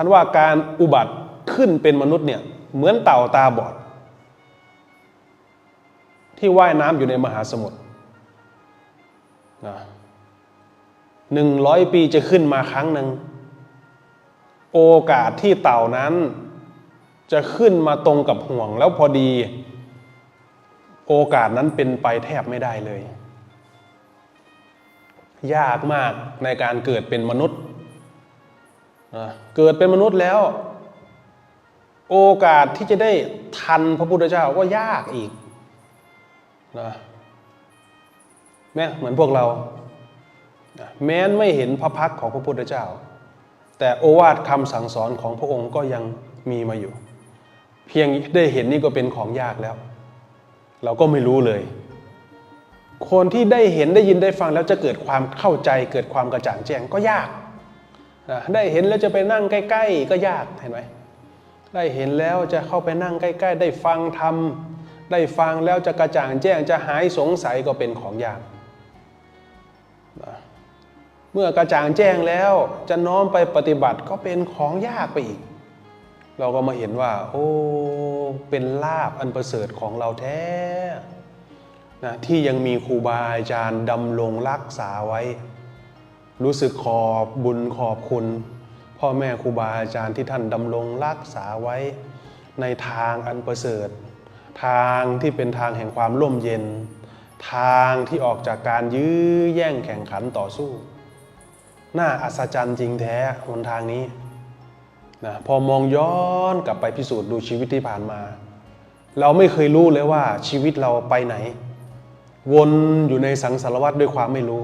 ท่านว่าการอุบัติขึ้นเป็นมนุษย์เนี่ยเหมือนเต่าตาบอด ที่ว่ายน้ำอยู่ในมหาสมุทรนะหนึ่งร้อยปีจะขึ้นมาครั้งหนึ่ง โอกาสที่เต่านั้น จะขึ้นมาตรงกับห่วงแล้วพอดี โอกาสนั้นเป็นไปแทบไม่ได้เลย ยากมากในการเกิดเป็นมนุษย์ เกิดเป็นมนุษย์แล้ว โอกาสที่จะได้ทันพระพุทธเจ้าก็ยากอีกนะแม้เหมือนพวกเรา แม้นไม่เห็นพระพักของพระพุทธเจ้า แต่โอวาทคำสั่งสอนของพระองค์ก็ยังมีมาอยู่ เพียงได้เห็นนี่ก็เป็นของยากแล้ว เราก็ไม่รู้เลย คนที่ได้เห็นได้ยินได้ฟังแล้วจะเกิดความเข้าใจเกิดความกระจ่างแจ้งก็ยาก ได้เห็นแล้วจะไปนั่งใกล้ ๆ ก็ยากเห็นไหมได้เห็นแล้วจะเข้าไปนั่งใกล้ ๆ ได้ฟังธรรมได้ฟังแล้วจะกระจ่างแจ้งจะหายสงสัยก็เป็นของยากเมื่อกระจ่างแจ้งแล้วจะน้อมไปปฏิบัติก็เป็นของยากไปอีก เราก็มาเห็นว่า โอ้ เป็นลาบอันประเสริฐของเราแท้นะที่ยังมีครูบาอาจารย์ดำรงรักษาไว้ รู้สึกขอบบุญขอบคุณ พ่อแม่ครูบาอาจารย์ที่ท่านดำรงรักษาไว้ ในทางอันประเสริฐ ทางที่เป็นทางแห่งความร่มเย็น ทางที่ออกจากการยื้อแย่งแข่งขันต่อสู้ น่าอัศจรรย์จริงแท้หนทางนี้นะพอมองย้อนกลับไปพิสูจน์ดูชีวิตที่ผ่านมา เราไม่เคยรู้เลยว่าชีวิตเราไปไหน วนอยู่ในสังสารวัฏด้วยความไม่รู้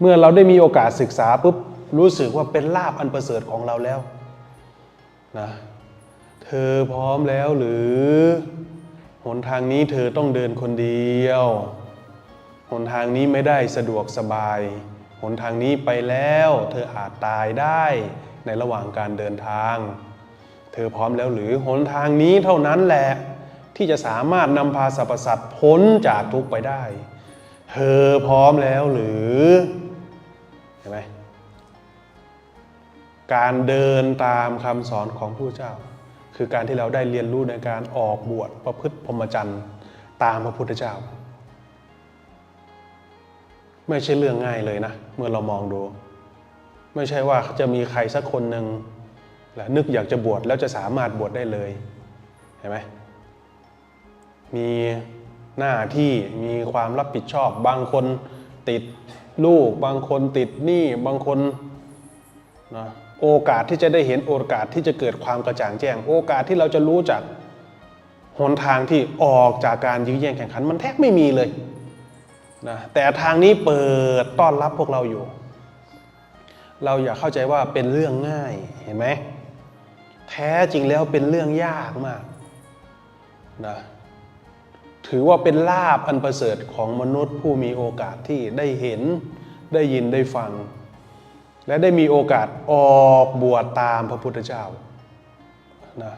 เมื่อเราได้มีโอกาสศึกษาปุ๊บรู้สึกว่าเป็นลาบอันประเสริฐของเราแล้วนะเธอพร้อมแล้วหรือ หนทางนี้เธอต้องเดินคนเดียว หนทางนี้ไม่ได้สะดวกสบาย หนทางนี้ไปแล้ว เธออาจตายได้ในระหว่างการเดินทาง เธอพร้อมแล้วหรือหนทางนี้เท่านั้นแหละ ที่จะสามารถนำพาสรรพสัตว์พ้นจากทุกไปได้ เธอพร้อมแล้วหรือเห็นไหมการเดินตามคำสอนของผู้เจ้า คือการที่เราได้เรียนรู้ในการออกบวชประพฤติพรหมจรรย์ตามพระพุทธเจ้า ไม่ใช่เรื่องง่ายเลยนะ เมื่อเรามองดู ไม่ใช่ว่าจะมีใครสักคนหนึ่งและนึกอยากจะบวชแล้วจะสามารถบวชได้เลยเห็นไหมมี หน้าที่มีความรับผิดชอบ บางคนติดลูก บางคนติดหนี้บางคนนะโอกาสที่จะได้เห็นโอกาสที่จะเกิดความกระจ่างแจ้ง โอกาสที่เราจะรู้จักหนทางที่ออกจากการยื้อแย่งแข่งขันมันแทบไม่มีเลยนะแต่ทางนี้เปิดต้อนรับพวกเราอยู่ เราอย่าเข้าใจว่าเป็นเรื่องง่ายเห็นไหมแท้จริงแล้วเป็นเรื่องยากมากนะ ถือว่าเป็นลาบอันประเสริฐของมนุษย์ผู้มีโอกาสที่ได้เห็นได้ยินได้ฟัง และได้มีโอกาสออกบวชตามพระพุทธเจ้านะ